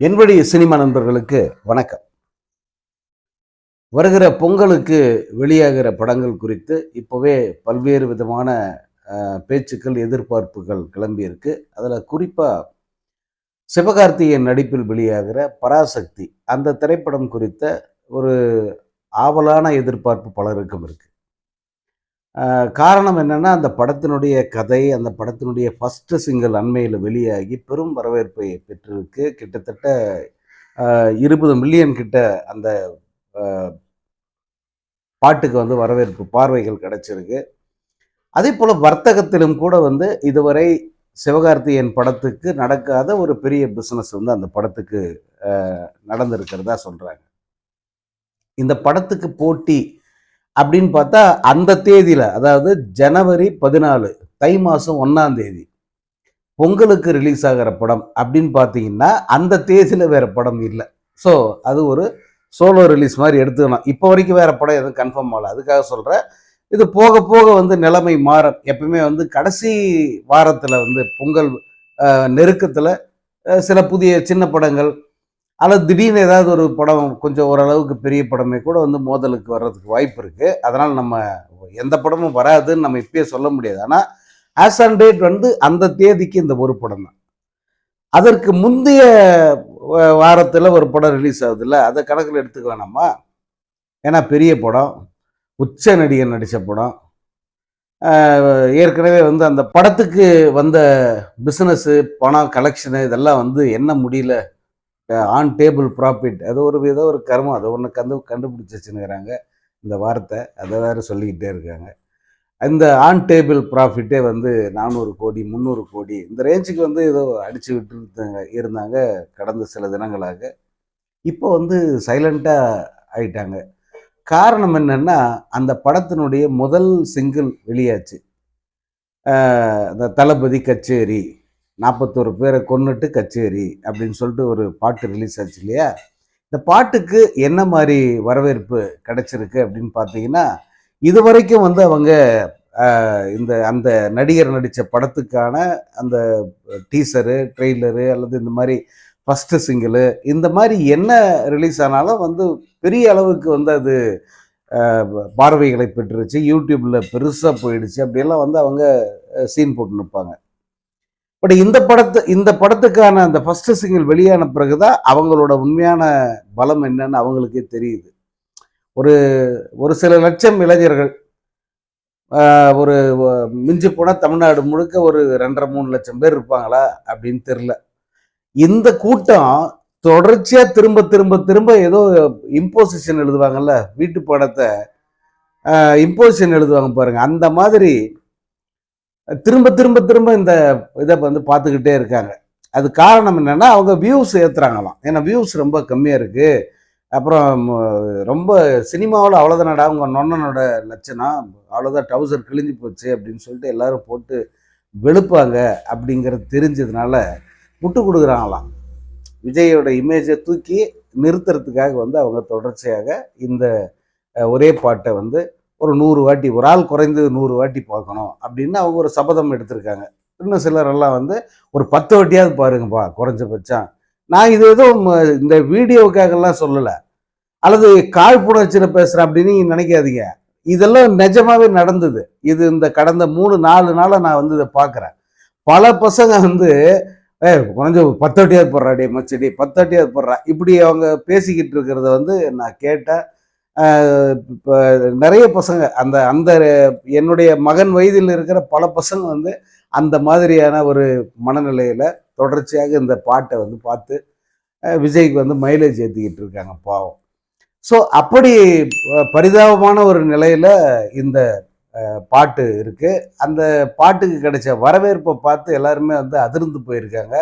என்படி cinema நண்பர்களுக்கு வணக்கம். வருகிற பொங்கலுக்கு வெளியாகிற படங்கள் குறித்து இப்போவே பல்வேறு விதமான பேச்சுக்கள் எதிர்பார்ப்புகள் கிளம்பியிருக்கு. அதில் குறிப்பாக சிவகார்த்திகேயன் நடிப்பில் வெளியாகிற பராசக்தி அந்த திரைப்படம் குறித்த ஒரு ஆவலான எதிர்பார்ப்பு பலருக்கும் இருக்குது காரணம் என்னன்னா அந்த படத்தினுடைய கதை அந்த படத்தினுடைய ஃபஸ்ட்டு சிங்கிள் அண்மையில் வெளியாகி பெரும் வரவேற்பை பெற்றிருக்கு. கிட்டத்தட்ட இருபது மில்லியன் கிட்ட அந்த பாட்டுக்கு வந்து வரவேற்பு பார்வைகள் கிடைச்சிருக்கு. அதே போல் வர்த்தகத்திலும் கூட வந்து இதுவரை சிவகார்த்திகேயன் படத்துக்கு நடக்காத ஒரு பெரிய பிஸ்னஸ் வந்து அந்த படத்துக்கு நடந்திருக்கிறதா சொல்கிறாங்க இந்த படத்துக்கு போட்டி அப்படின்னு பார்த்தா அந்த தேதியில் அதாவது ஜனவரி பதினாலு தை மாதம் ஒன்றாம் தேதி பொங்கலுக்கு ரிலீஸ் ஆகிற படம் அப்படின்னு பார்த்தீங்கன்னா அந்த தேதியில் வேறு படம் இல்லை. ஸோ அது ஒரு சோலோ ரிலீஸ் மாதிரி எடுத்துக்கணும். இப்போ வரைக்கும் வேறு படம் எதுவும் கன்ஃபார்ம் ஆகலை. அதுக்காக சொல்கிறேன் இது போக போக வந்து நிலைமை மாறும். எப்பவுமே வந்து கடைசி வாரத்தில் வந்து பொங்கல் நெருக்கத்தில் சில புதிய சின்ன படங்கள் அல்லது திடீர்னு ஏதாவது ஒரு படம் கொஞ்சம் ஓரளவுக்கு பெரிய படமே கூட வந்து மோதலுக்கு வர்றதுக்கு வாய்ப்பு இருக்குது அதனால் நம்ம எந்த படமும் வராதுன்னு நம்ம இப்பயே சொல்ல முடியாது. ஆனால் ஆஸ் ஆன் டேட் வந்து அந்த தேதிக்கு இந்த ஒரு படம் தான். அதற்கு முந்தைய வாரத்தில் ஒரு படம் ரிலீஸ் ஆகுதுல்ல அதை கணக்கில் எடுத்துக்க வேணாமா? ஏன்னா பெரிய படம் உச்ச நடிகர் நடித்த படம். ஏற்கனவே வந்து அந்த படத்துக்கு வந்த பிஸ்னஸ்ஸு பணம் கலெக்ஷனு இதெல்லாம் வந்து என்ன முடியல? ஆன் டேபிள் ப்ராஃபிட் அது ஒரு வித ஒரு கர்மம். அதை ஒன்று கண்டு கண்டுபிடிச்சிச்சின்னுக்கிறாங்க. இந்த வார்த்தை அதை வேறு சொல்லிக்கிட்டே இருக்காங்க. இந்த ஆன் டேபிள் ப்ராஃபிட்டே வந்து நானூறு கோடி முந்நூறு கோடி இந்த ரேஞ்சுக்கு வந்து ஏதோ அடித்து விட்டு இருந்தாங்க கடந்த சில தினங்களாக. இப்போ வந்து சைலண்ட்டாக ஆயிட்டாங்க. காரணம் என்னென்னா அந்த படத்தினுடைய முதல் சிங்கிள் வெளியாச்சு. இந்த அந்த தளபதி கச்சேரி. நாற்பத்தோரு பேரை கொன்னுட்டு கச்சேரி அப்படின்னு சொல்லிட்டு ஒரு பாட்டு ரிலீஸ் ஆச்சு இல்லையா? இந்த பாட்டுக்கு என்ன மாதிரி வரவேற்பு கிடைச்சிருக்கு அப்படின்னு பார்த்தீங்கன்னா இது வரைக்கும் வந்து அவங்க இந்த அந்த நடிகர் நடித்த படத்துக்கான அந்த டீசரு ட்ரெய்லரு அல்லது இந்த மாதிரி ஃபஸ்ட்டு சிங்கிளு இந்த மாதிரி என்ன ரிலீஸ் ஆனாலும் வந்து பெரிய அளவுக்கு வந்து அது பார்வைகளை பெற்றுருச்சு. யூடியூப்பில் பெருசாக போயிடுச்சு. அப்படியெல்லாம் வந்து அவங்க சீன் போட்டு நிற்பாங்க. பட் இந்த படத்து இந்த படத்துக்கான அந்த ஃபஸ்ட்டு சிங்கிள் வெளியான பிறகுதான் அவங்களோட உண்மையான பலம் என்னன்னு அவங்களுக்கே தெரியுது. ஒரு ஒரு சில லட்சம் இளைஞர்கள் ஒரு மிஞ்சி போனால் தமிழ்நாடு முழுக்க ஒரு ரெண்டரை மூணு லட்சம் பேர் இருப்பாங்களா அப்படின்னு தெரில இந்த கூட்டம் தொடர்ச்சியாக திரும்ப திரும்ப திரும்ப ஏதோ இம்போசிஷன் எழுதுவாங்கல்ல வீட்டு படத்தை இம்போசிஷன் எழுதுவாங்க பாருங்கள் அந்த மாதிரி திரும்ப திரும்ப திரும்ப இந்த இதை வந்து பார்த்துக்கிட்டே இருக்காங்க. அது காரணம் என்னென்னா அவங்க வியூஸ் ஏற்றுறாங்களாம் ஏன்னா வியூஸ் ரொம்ப கம்மியாக இருக்குது அப்புறம் ரொம்ப சினிமாவில் அவ்வளோதானடா அவங்க நொண்ணனோட லட்சணம் அவ்வளோதான் டவுசர் கிழிஞ்சு போச்சு அப்படின்னு சொல்லிட்டு எல்லாரும் போட்டு வெளுப்பாங்க அப்படிங்கிறது தெரிஞ்சதுனால விட்டு கொடுக்குறாங்களாம். விஜயோட இமேஜை தூக்கி நிறுத்துறதுக்காக வந்து அவங்க தொடர்ச்சியாக இந்த ஒரே பாட்டை வந்து ஒரு நூறு வாட்டி ஒரு ஆள் குறைந்து நூறு வாட்டி பார்க்கணும் அப்படின்னு அவங்க ஒரு சபதம் எடுத்திருக்காங்க. இன்னும் சிலரெல்லாம் வந்து ஒரு பத்து வாட்டியாவது பாருங்கப்பா குறைஞ்சபட்சம் நான் இது எதுவும் இந்த வீடியோவுக்காகலாம் சொல்லலை. அல்லது காழ்ப்புணர்ச்சியில் பேசுகிறேன் அப்படின்னு நினைக்காதீங்க. இதெல்லாம் நிஜமாவே நடந்தது. இது இந்த கடந்த மூணு நாலு நாளாக நான் வந்து இதை பார்க்குறேன். பல பசங்க வந்து ஏ குறைஞ்ச பத்து வாட்டியாவது போடுறா டே மச்சடி பத்து வாட்டியாவது போடுறா. இப்படி அவங்க பேசிக்கிட்டு இருக்கிறத வந்து நான் கேட்டேன். இப்போ நிறைய பசங்க அந்த அந்த என்னுடைய மகன் வயதில் இருக்கிற பல பசங்க வந்து அந்த மாதிரியான ஒரு மனநிலையில் தொடர்ச்சியாக இந்த பாட்டை வந்து பார்த்து விஜய்க்கு வந்து மைலேஜ் ஏற்றிக்கிட்டு இருக்காங்க பாவம். ஸோ அப்படி பரிதாபமான ஒரு நிலையில் இந்த பாட்டு இருக்குது அந்த பாட்டுக்கு கிடைச்ச வரவேற்பை பார்த்து எல்லாருமே வந்து அதிர்ந்து போயிருக்காங்க.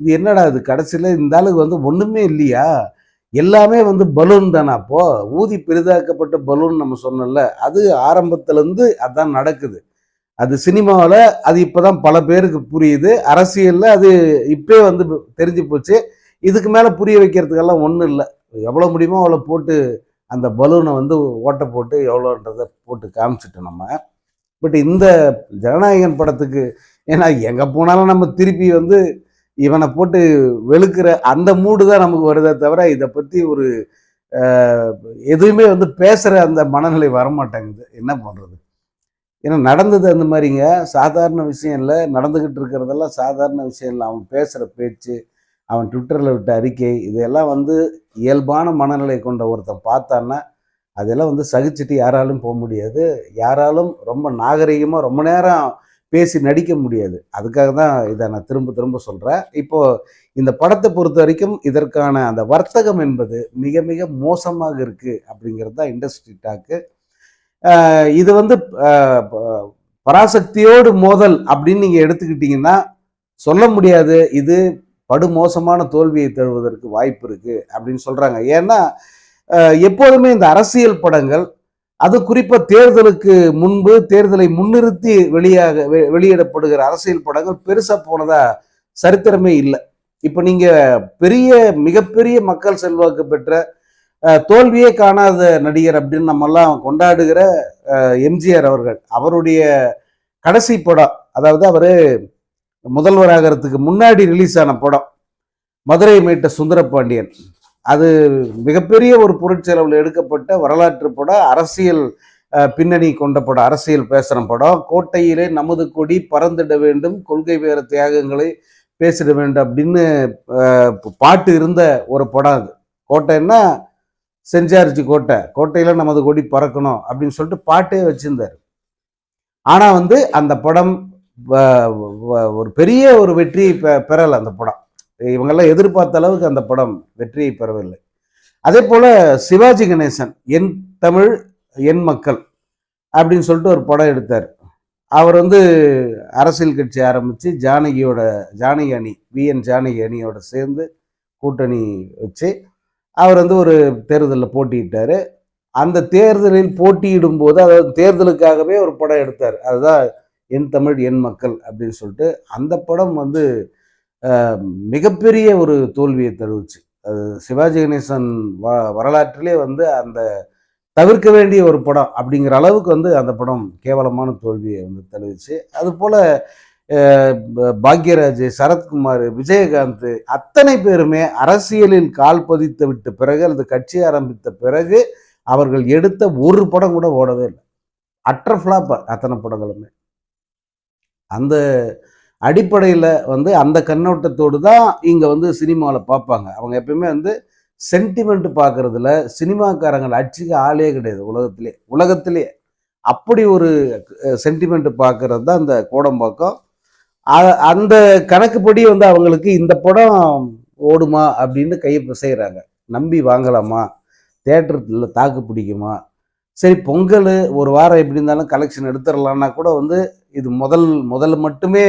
இது என்னடா இது கடைசியில்? இந்த ஆளுக்கு வந்து ஒன்றுமே இல்லையா? எல்லாமே வந்து பலூன் தானே அப்போ? ஊதி பெரிதாக்கப்பட்ட பலூன் நம்ம சொன்னோம்ல அது ஆரம்பத்துலேருந்து அதான் நடக்குது. அது சினிமாவில் அது இப்போ தான் பல பேருக்கு புரியுது. அரசியலில் அது இப்போ வந்து தெரிஞ்சு போச்சு. இதுக்கு மேலே புரிய வைக்கிறதுக்கெல்லாம் ஒன்றும் இல்லை. எவ்வளோ முடியுமோ அவ்வளோ போட்டு அந்த பலூனை வந்து ஓட்டை போட்டு எவ்வளோன்றதை போட்டு காமிச்சிட்டோம் நம்ம. பட் இந்த ஜனநாயகன் படத்துக்கு ஏன்னா எங்கே போனாலும் நம்ம திருப்பி வந்து இவனை போட்டு வெளுக்கிற அந்த மூடு தான் நமக்கு வருதே தவிர இதை பற்றி ஒரு எதுவுமே வந்து பேசுகிற அந்த மனநிலை வரமாட்டேங்குது. என்ன பண்ணுறது ஏன்னா நடந்தது அந்த மாதிரிங்க. சாதாரண விஷயம் இல்லை. நடந்துக்கிட்டு இருக்கிறதெல்லாம் சாதாரண விஷயம் இல்லை. அவன் பேசுகிற பேச்சு அவன் ட்விட்டரில் விட்ட அறிக்கை இதெல்லாம் வந்து இயல்பான மனநிலை கொண்ட ஒருத்தன் பார்த்தான்னா அதெல்லாம் வந்து சகிச்சுட்டு யாராலும் போக முடியாது. யாராலும் ரொம்ப நாகரிகமாக ரொம்ப நேரம் பேசி நடிக்க முடியாது. அதுக்காக தான் இதை நான் திரும்ப திரும்ப சொல்கிறேன் இப்போ இந்த படத்தை பொறுத்த வரைக்கும் இதற்கான அந்த வர்த்தகம் என்பது மிக மிக மோசமாக இருக்குது அப்படிங்கிறது தான் இண்டஸ்ட்ரி டாக்கு இது வந்து ப- பராசக்தியோடு மோதல் அப்படின்னு நீங்கள் எடுத்துக்கிட்டீங்கன்னா சொல்ல முடியாது. இது படுமோசமான தோல்வியை தழுவதற்கு வாய்ப்பு இருக்குது அப்படின்னு சொல்கிறாங்க ஏன்னா எப்போதுமே இந்த அரசியல் படங்கள் அது குறிப்பாக தேர்தலுக்கு முன்பு தேர்தலை முன்னிறுத்தி வெளியாக வெ- வெளியிடப்படுகிற அரசியல் படங்கள் பெருசாக போனதா சரித்திரமே இல்லை. இப்போ நீங்கள் பெரிய மிகப்பெரிய மக்கள் செல்வாக்கு பெற்ற தோல்வியே காணாத நடிகர் அப்படின்னு நம்மெல்லாம் கொண்டாடுகிற எம்ஜிஆர் அவர்கள் அவருடைய கடைசி படம் அதாவது அவர் முதல்வராகிறதுக்கு முன்னாடி ரிலீஸ் ஆன படம் மதுரை மீட்ட சுந்தரபாண்டியன். அது மிகப்பெரிய ஒரு பொருட்செலவில் எடுக்கப்பட்ட வரலாற்று படம் அரசியல் பின்னணி கொண்ட படம் அரசியல் பேசுகிற படம். கோட்டையிலே நமது கொடி பறந்துட வேண்டும் கொள்கை வேற தியாகங்களை பேசிட வேண்டும் அப்படின்னு பாட்டு இருந்த ஒரு படம் அது. கோட்டைன்னா செஞ்சார்ஜி கோட்டை கோட்டையில் நமது கொடி பறக்கணும் அப்படின்னு சொல்லிட்டு பாட்டே வச்சுருந்தார். ஆனால் வந்து அந்த படம் வ- வ- ஒரு பெரிய ஒரு வெற்றியை பெ பெறலை அந்த படம். இவங்கெல்லாம் எதிர்பார்த்த அளவுக்கு அந்த படம் வெற்றியை பெறவில்லை. அதே போல் சிவாஜி கணேசன் என் தமிழ் என் மக்கள் அப்படின்னு சொல்லிட்டு ஒரு படம் எடுத்தார். அவர் வந்து அரசியல் கட்சி ஆரம்பித்து ஜானகியோட ஜானகி அணி விஎன் ஜானகி அணியோட சேர்ந்து கூட்டணி வச்சு அவர் வந்து ஒரு தேர்தலில் போட்டியிட்டார். அந்த தேர்தலில் போட்டியிடும் போது அதாவது தேர்தலுக்காகவே ஒரு படம் எடுத்தார். அதுதான் என் தமிழ் என் மக்கள் அப்படின்னு சொல்லிட்டு அந்த படம் வந்து மிகப்பெரிய ஒரு தோல்வியை தருவுச்சு அது சிவாஜி கணேசன் வ வரலாற்றிலே வந்து அந்த தவிர்க்க வேண்டிய ஒரு படம் அப்படிங்கிற அளவுக்கு வந்து அந்த படம் கேவலமான தோல்வியை வந்து தழுவிச்சு. அதுபோல் பாக்யராஜ் சரத்குமார் விஜயகாந்த் அத்தனை பேருமே அரசியலில் கால் பதித்து விட்ட பிறகு அல்லது கட்சி ஆரம்பித்த பிறகு அவர்கள் எடுத்த ஒரு படம் கூட ஓடவே இல்லை. அற்ற ஃப்ளாப் அத்தனை படங்களுமே. அந்த அடிப்படையில் வந்து அந்த கண்ணோட்டத்தோடு தான் இங்கே வந்து சினிமாவில் பார்ப்பாங்க. அவங்க எப்பயுமே வந்து சென்டிமெண்ட் பார்க்கறதுல சினிமாக்காரங்கள் அடிச்சுக்க ஆளே கிடையாது உலகத்திலே. உலகத்திலே அப்படி ஒரு சென்டிமெண்ட் பார்க்கறது தான் அந்த கோடம்பாக்கம் அந்த கணக்குப்படி வந்து அவங்களுக்கு இந்த படம் ஓடுமா அப்படின்னு கையை பிசைகிறாங்க நம்பி வாங்கலாமா? தேட்டரில் தாக்கு பிடிக்குமா? சரி பொங்கல் ஒரு வாரம் எப்படி இருந்தாலும் கலெக்ஷன் எடுத்துடலான்னா கூட வந்து இது முதல் முதல் மட்டுமே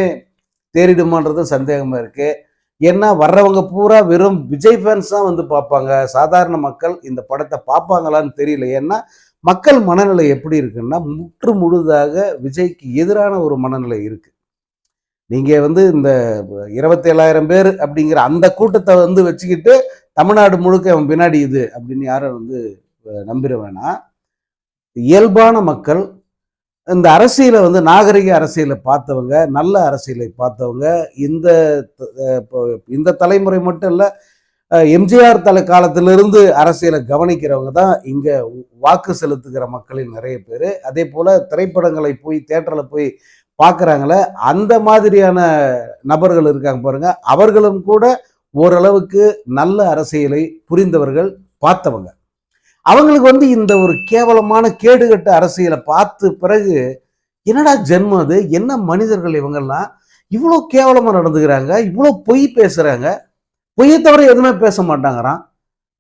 தேறிடுமான்றதும் சந்தேகமாக இருக்குது ஏன்னா வர்றவங்க பூரா வெறும் விஜய் ஃபேன்ஸ் தான் வந்து பார்ப்பாங்க. சாதாரண மக்கள் இந்த படத்தை பார்ப்பாங்களான்னு தெரியல. ஏன்னா மக்கள் மனநிலை எப்படி இருக்குன்னா முற்று முழுதாக விஜய்க்கு எதிரான ஒரு மனநிலை இருக்குது நீங்கள் வந்து இந்த இருபத்தேழாயிரம் பேர் அப்படிங்கிற அந்த கூட்டத்தை வந்து வச்சுக்கிட்டு தமிழ்நாடு முழுக்க அவன் பின்னாடி இது அப்படின்னு யாரும் வந்து நம்பிட வேணாம். இயல்பான மக்கள் இந்த அரசியலை வந்து நாகரிக அரசியலை பார்த்தவங்க நல்ல அரசியலை பார்த்தவங்க இந்த இப்போ இந்த தலைமுறை மட்டும் இல்லை எம்ஜிஆர் தலை காலத்திலிருந்து அரசியலை கவனிக்கிறவங்க தான் இங்கே வாக்கு செலுத்துகிற மக்களில் நிறைய பேர். அதே போல் திரைப்படங்களை போய் தேட்டரில் போய் பார்க்குறாங்களே அந்த மாதிரியான நபர்கள் இருக்காங்க பாருங்க. அவர்களும் கூட ஓரளவுக்கு நல்ல அரசியலை புரிந்தவர்கள் பார்த்தவங்க. அவங்களுக்கு வந்து இந்த ஒரு கேவலமான கேடுகட்ட அரசியலை பார்த்து பிறகு என்னடா ஜென்மம் அது? என்ன மனிதர்கள் இவங்கெல்லாம்? இவ்வளோ கேவலமாக நடந்துக்கிறாங்க இவ்வளோ பொய் பேசுகிறாங்க பொய்யை தவிர எதுவுமே பேச மாட்டாங்கிறான்.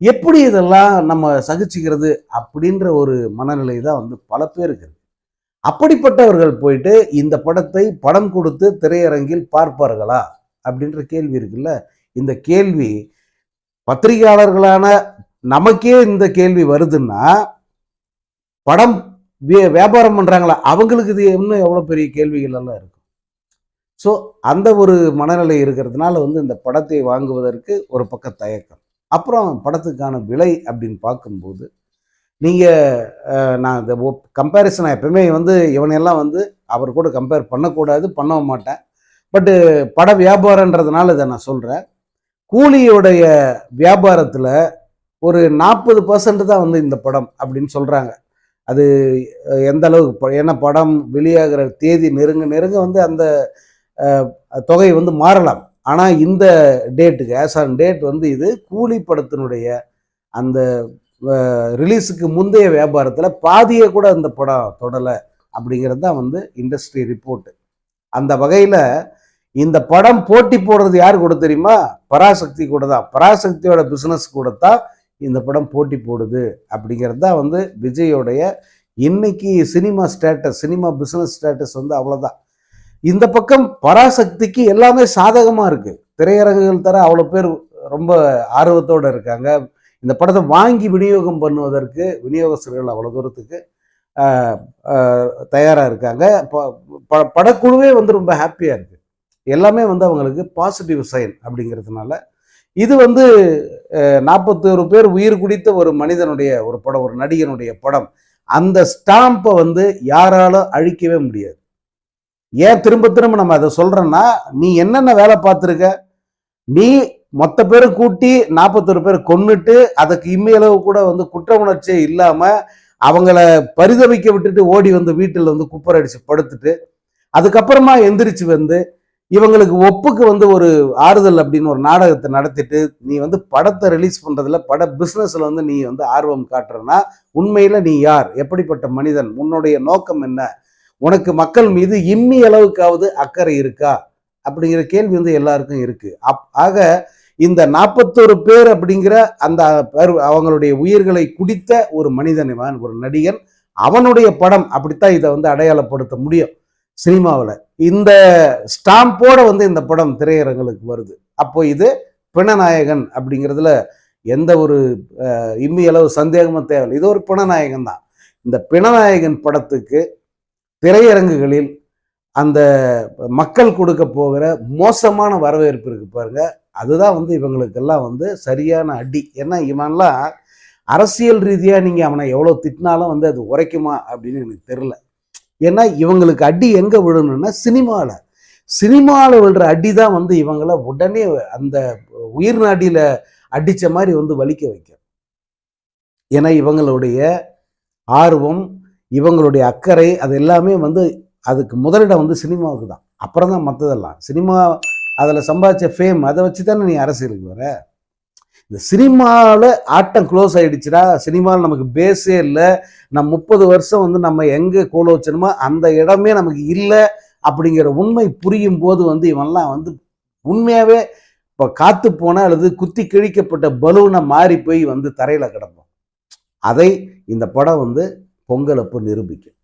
எப்படி இதெல்லாம் நம்ம சகிச்சுக்கிறது அப்படின்ற ஒரு மனநிலை தான் வந்து பல பேருக்கு இருக்கு அப்படிப்பட்டவர்கள் போயிட்டு இந்த படத்தை படம் கொடுத்து திரையரங்கில் பார்ப்பார்களா? அப்படின்ற கேள்வி இருக்குல்ல. இந்த கேள்வி பத்திரிகையாளர்களான நமக்கே இந்த கேள்வி வருதுன்னா படம் வே- வியாபாரம் பண்ணுறாங்களா அவங்களுக்கு இது இன்னும் எவ்வளோ பெரிய கேள்விகள் எல்லாம் இருக்கும். ஸோ அந்த ஒரு மனநிலை இருக்கிறதுனால வந்து இந்த படத்தை வாங்குவதற்கு ஒரு பக்கம் தயக்கம். அப்புறம் படத்துக்கான விலை அப்படின்னு பார்க்கும்போது நீங்கள் நான் இந்த கம்பேரிசன் எப்பவுமே வந்து இவனையெல்லாம் வந்து அவர் கூட கம்பேர் பண்ணக்கூடாது பண்ணவும் மாட்டேன். பட்டு பட வியாபாரன்றதுனால இதை நான் சொல்கிறேன் கூலியோடைய வியாபாரத்தில் ஒரு நாற்பது பர்சன்ட் தான் வந்து இந்த படம் அப்படின்னு சொல்கிறாங்க அது எந்த அளவுக்கு ப- ஏன்னா படம் வெளியாகிற தேதி நெருங்க நெருங்க வந்து அந்த தொகை வந்து மாறலாம். ஆனால் இந்த டேட்டுக்கு ஆஸ் ஆன் டேட் வந்து இது கூலி படத்தினுடைய அந்த ரிலீஸுக்கு முந்தைய வியாபாரத்தில் பாதியை கூட அந்த படம் தொடலை அப்படிங்கிறது தான் வந்து இண்டஸ்ட்ரி ரிப்போர்ட்டு அந்த வகையில் இந்த படம் போட்டி போடுறது யார் கூட தெரியுமா? பராசக்தி கூட தான். பராசக்தியோட பிஸ்னஸ் கூட தான் இந்த படம் போட்டி போடுது அப்படிங்கிறது தான் வந்து விஜயோடைய இன்னைக்கு cinema status cinema business status வந்து அவ்வளோதான் இந்த பக்கம் பராசக்திக்கு எல்லாமே சாதகமாக இருக்குது திரையரங்குகள் தர அவ்வளோ பேர் ரொம்ப ஆர்வத்தோடு இருக்காங்க. இந்த படத்தை வாங்கி விநியோகம் பண்ணுவதற்கு விநியோகஸ்தர்கள் அவ்வளோ தூரத்துக்கு தயாராக இருக்காங்க. ப- ப- படக்குழுவே வந்து ரொம்ப ஹாப்பியாக இருக்குது எல்லாமே வந்து அவங்களுக்கு பாசிட்டிவ் சைன் அப்படிங்கிறதுனால இது வந்து நாற்பத்தோரு பேர் உயிர் குடித்த ஒரு மனிதனுடைய ஒரு படம் ஒரு நடிகனுடைய படம். அந்த ஸ்டாம்பை வந்து யாராலும் அழிக்கவே முடியாது. ஏன் திரும்ப திரும்ப நம்ம அதை சொல்றோம்னா நீ என்னென்ன வேலை பார்த்துருக்க? நீ மொத்த பேரும் கூட்டி நாற்பத்தொரு பேர் கொன்னுட்டு அதுக்கு இம்மையளவு கூட வந்து குற்ற உணர்ச்சியே இல்லாமல் அவங்கள பரிதவிக்க விட்டுட்டு ஓடி வந்து வீட்டில் வந்து குப்பர் அடித்து படுத்துட்டு அதுக்கப்புறமா எந்திரிச்சு வந்து இவங்களுக்கு ஒப்புக்கு வந்து ஒரு ஆறுதல் அப்படின்னு ஒரு நாடகத்தை நடத்திட்டு நீ வந்து படத்தை ரிலீஸ் பண்ணுறதுல பட பிஸ்னஸில் வந்து நீ வந்து ஆர்வம் காட்டுறனா உண்மையில் நீ யார்? எப்படிப்பட்ட மனிதன்? உன்னுடைய நோக்கம் என்ன? உனக்கு மக்கள் மீது இம்மி அளவுக்காவது அக்கறை இருக்கா? அப்படிங்கிற கேள்வி வந்து எல்லாருக்கும் இருக்குது அப் ஆக இந்த நாற்பத்தோரு பேர் அப்படிங்கிற அந்த அவங்களுடைய உயிர்களை குடித்த ஒரு மனிதன் இவன் ஒரு நடிகன். அவனுடைய படம் அப்படித்தான் இதை வந்து அடையாளப்படுத்த முடியும். சினிமாவில். இந்த ஸ்டாம்போட வந்து இந்த படம் திரையரங்களுக்கு வருது. அப்போ இது பிணநாயகன் அப்படிங்கிறதுல எந்த ஒரு அஹ், இம்மி அளவு சந்தேகமும் தேவையில்லை. இது ஒரு பிணநாயகன் தான். இந்த பிணநாயகன் படத்துக்கு திரையரங்குகளில் அந்த மக்கள் கொடுக்க போகிற மோசமான வரவேற்பு இருக்கு பாருங்க. அதுதான் வந்து இவங்களுக்கெல்லாம் வந்து சரியான அடி. ஏன்னா இவன்லாம் அரசியல் ரீதியாக நீங்கள் அவனை எவ்வளோ திட்டினாலும் வந்து அது உரைக்குமா அப்படின்னு எனக்கு தெரில ஏன்னா இவங்களுக்கு அடி எங்கே விழணும்னா சினிமாவில் சினிமாவில் விழுற அடி தான் வந்து இவங்களை உடனே அந்த உயிர் நாடியில் அடித்த மாதிரி வந்து வலிக்க வைக்கும். ஏன்னா இவங்களுடைய ஆர்வம் இவங்களுடைய அக்கறை அது எல்லாமே வந்து அதுக்கு முதலிடம் வந்து சினிமாவுக்கு தான் அப்புறம் தான் மற்றதெல்லாம் சினிமா அதில் சம்பாதிச்ச ஃபேம் அதை வச்சு தானே நீ அரசியலுக்கு வர? இந்த சினிமாவில் ஆட்டம் க்ளோஸ் ஆகிடுச்சுன்னா சினிமாவில் நமக்கு பேஸே இல்லை. நம்ம முப்பது வருஷம் வந்து நம்ம எங்கே கோல வச்சணுமோ அந்த இடமே நமக்கு இல்லை அப்படிங்கிற உண்மை புரியும் போது வந்து இவன்லாம் வந்து உண்மையாகவே இப்போ காத்து போன அல்லது குத்தி கிழிக்கப்பட்ட பலூனை மாறி போய் வந்து தரையில் கிடப்போம். அதை இந்த படம் வந்து பொங்கலப்போ நிரூபிக்கும்.